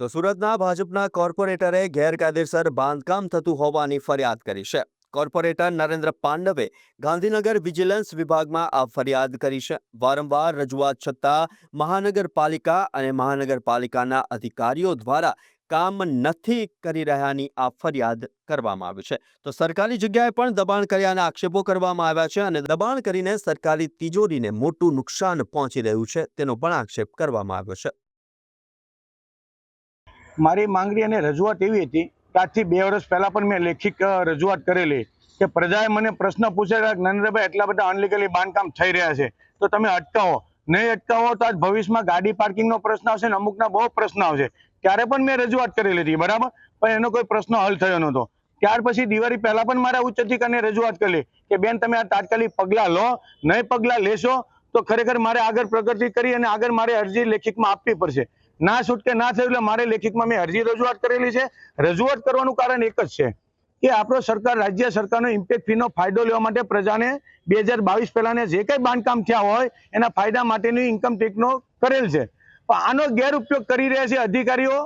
તો સુરતના ભાજપના કોર્પોરેટરે ગેરકાયદેસર બાંધકામ થતું હોવાની ફરિયાદ કરી છે. કોર્પોરેટર નરેન્દ્ર પાંડવે ગાંધીનગર વિજિલન્સ વિભાગમાં આ ફરિયાદ કરી છે. વારંવાર રજૂઆત છતાં મહાનગરપાલિકા અને મહાનગરપાલિકાના અધિકારીઓ દ્વારા કામ નથી કરી રહ્યાની આ ફરિયાદ કરવામાં આવી છે. તો સરકારી જગ્યાએ પણ દબાણ કર્યાના આક્ષેપો કરવામાં આવ્યા છે અને દબાણ કરીને સરકારી તિજોરીને મોટું નુકસાન પહોંચી રહ્યું છે તેનો પણ આક્ષેપ કરવામાં આવ્યો છે. મારી માંગણી અને રજૂઆત એવી હતી કે આજથી બે વર્ષ પહેલાં પણ મેં લેખિત રજૂઆત કરેલી કે પ્રજાએ મને પ્રશ્ન પૂછેલા કે નરેન્દ્રભાઈ એટલા બધા અનલીગલી બાંધકામ થઈ રહ્યા છે, તો તમે અટકાવો. નહીં અટકાવો તો આજ ભવિષ્યમાં ગાડી પાર્કિંગનો પ્રશ્ન આવશે ને અમુકના બહુ પ્રશ્ન આવશે. ત્યારે પણ મેં રજૂઆત કરેલી હતી, બરાબર? પણ એનો કોઈ પ્રશ્ન હલ થયો નહોતો. ત્યાર પછી દિવાળી પહેલા પણ મારા ઉચ્ચ અધિકારીને રજૂઆત કરેલી કે બેન તમે આ તાત્કાલિક પગલાં લો, નહીં પગલાં લેશો, તો ખરેખર મારે આગળ પ્રગતિ કરી અને આગળ મારે અરજી લેખિતમાં આપવી પડશે. ના છૂટકે ના થયું એટલે મારે લેખિતમાં મેં અરજી રજૂઆત કરેલી છે. રજૂઆત કરવાનું કારણ એક જ છે કે આપણો સરકાર, રાજ્ય સરકારનો ઇમ્પેક્ટ ફીનો ફાયદો લેવા માટે પ્રજાને બે હજાર બાવીસ પહેલાને જે કંઈ બાંધકામ થયા હોય એના ફાયદા માટેની ઇન્કમ ટેક્સનો કરેલ છે. પણ આનો ગેરઉપયોગ કરી રહ્યા છે અધિકારીઓ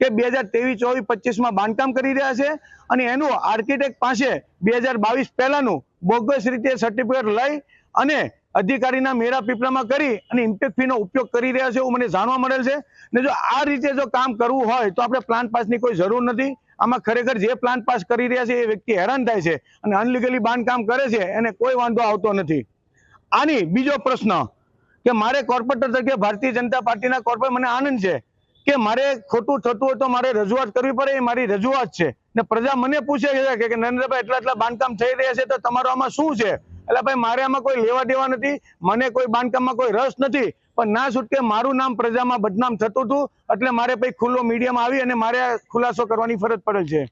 કે બે હજાર ત્રેવીસ, ચોવીસ, પચીસમાં બાંધકામ કરી રહ્યા છે અને એનું આર્કિટેક્ટ પાસે બે હજાર બાવીસ પહેલાનું બોગસ રીતે સર્ટિફિકેટ લઈ અને અધિકારીના મેળા પીપળામાં કરી અને ઇમ્પેક્ટ ફીનો ઉપયોગ કરી રહ્યા છે એવું મને જાણવા મળેલ છે. ને જો આ રીતે જો કામ કરવું હોય તો આપણે પ્લાન પાસની કોઈ જરૂર નથી. આમાં ખરેખર જે પ્લાન પાસ કરી રહ્યા છે એ વ્યક્તિ હેરાન થાય છે અને અનલીગલી બાંધકામ કરે છે એને કોઈ વાંધો આવતો નથી. આની બીજો પ્રશ્ન કે મારે કોર્પોરેટર તરીકે ભારતીય જનતા પાર્ટીના કોર્પોરેટ મને આનંદ છે. કે મારે ખોટું થતું હોય તો મારે રજૂઆત કરવી પડે, એ મારી રજૂઆત છે. ને પ્રજા મને પૂછે છે કે નરેન્દ્રભાઈ, એટલા એટલા બાંધકામ થઈ રહ્યા છે તો તમારો આમાં શું છે? એટલે ભાઈ, મારે આમાં કોઈ લેવા દેવા નથી, મને કોઈ બાંધકામમાં કોઈ રસ નથી, પણ ના છૂટકે મારું નામ પ્રજામાં બદનામ થતું હતું, એટલે મારે પછી ખુલ્લો મીડિયામાં આવી અને મારે ખુલાસો કરવાની ફરજ પડે છે.